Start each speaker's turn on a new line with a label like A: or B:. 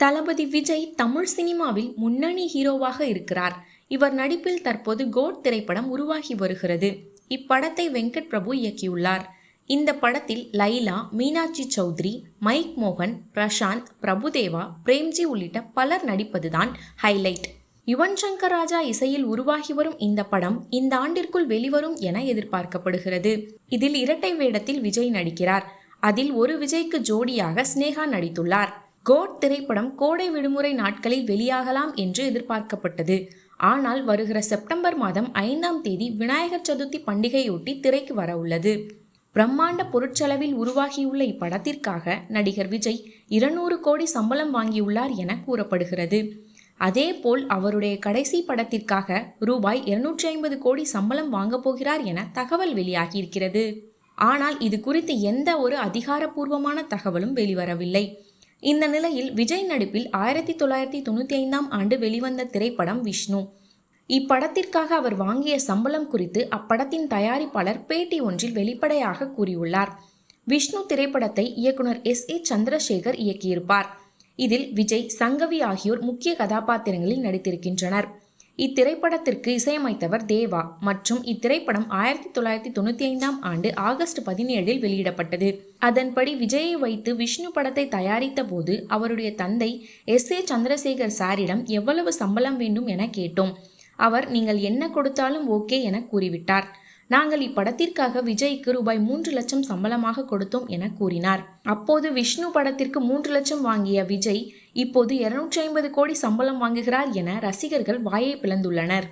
A: தளபதி விஜய் தமிழ் சினிமாவில் முன்னணி ஹீரோவாக இருக்கிறார். இவர் நடிப்பில் தற்போது கோட் திரைப்படம் உருவாகி வருகிறது. இப்படத்தை வெங்கட் பிரபு இயக்கியுள்ளார். இந்த படத்தில் லைலா மீனாட்சி சௌத்ரி மைக் மோகன் பிரசாந்த் பிரபுதேவா பிரேம்ஜி உள்ளிட்ட பலர் நடிப்பதுதான் ஹைலைட். யுவன் சங்கர் ராஜா இசையில் உருவாகி வரும் இந்த படம் இந்த ஆண்டிற்குள் வெளிவரும் என எதிர்பார்க்கப்படுகிறது. இதில் இரட்டை வேடத்தில் விஜய் நடிக்கிறார். அதில் ஒரு விஜய்க்கு ஜோடியாக ஸ்னேகா நடித்துள்ளார். கோட் திரைப்படம் கோடை விடுமுறை நாட்களில் வெளியாகலாம் என்று எதிர்பார்க்கப்பட்டது. ஆனால் வருகிற செப்டம்பர் மாதம் ஐந்தாம் தேதி விநாயகர் சதுர்த்தி பண்டிகையொட்டி திரைக்கு வர உள்ளது. பிரம்மாண்ட பொருட்செலவில் உருவாகியுள்ள இப்படத்திற்காக நடிகர் விஜய் இருநூறு கோடி சம்பளம் வாங்கியுள்ளார் என கூறப்படுகிறது. அதேபோல் அவருடைய கடைசி படத்திற்காக ரூபாய் இருநூற்றி ஐம்பது கோடி சம்பளம் வாங்கப் போகிறார் என தகவல் வெளியாகியிருக்கிறது. ஆனால் இது குறித்து எந்த ஒரு அதிகாரப்பூர்வமான தகவலும் வெளிவரவில்லை. இந்த நிலையில் விஜய் நடிப்பில் ஆயிரத்தி தொள்ளாயிரத்தி தொண்ணூற்றி ஐந்தாம் ஆண்டு வெளிவந்த திரைப்படம் விஷ்ணு. இப்படத்திற்காக அவர் வாங்கிய சம்பளம் குறித்து அப்படத்தின் தயாரிப்பாளர் பேட்டி ஒன்றில் வெளிப்படையாக கூறியுள்ளார். விஷ்ணு திரைப்படத்தை இயக்குனர் எஸ். ஏ. சந்திரசேகர் இயக்கியிருப்பார். இதில் விஜய் சங்கவி ஆகியோர் முக்கிய கதாபாத்திரங்களில் நடித்திருக்கின்றனர். இத்திரைப்படத்திற்கு இசையமைத்தவர் தேவா மற்றும் இத்திரைப்படம் ஆயிரத்தி தொள்ளாயிரத்தி தொண்ணூற்றி ஐந்தாம் ஆண்டு ஆகஸ்ட் பதினேழில் வெளியிடப்பட்டது. அதன்படி விஜயை வைத்து விஷ்ணு படத்தை தயாரித்த போது அவருடைய தந்தை எஸ் ஏ சந்திரசேகர் சாரிடம் எவ்வளவு சம்பளம் வேண்டும் என கேட்டோம். அவர் நீங்கள் என்ன கொடுத்தாலும் ஓகே என கூறிவிட்டார். நாங்கள் இப்படத்திற்காக விஜய்க்கு ரூபாய் மூன்று லட்சம் சம்பளமாக கொடுத்தோம் என கூறினார். அப்போது விஷ்ணு படத்திற்கு மூன்று லட்சம் வாங்கிய விஜய் இப்போது இருநூற்றி ஐம்பது கோடி சம்பளம் வாங்குகிறார் என ரசிகர்கள் வாயை பிளந்துள்ளனர்.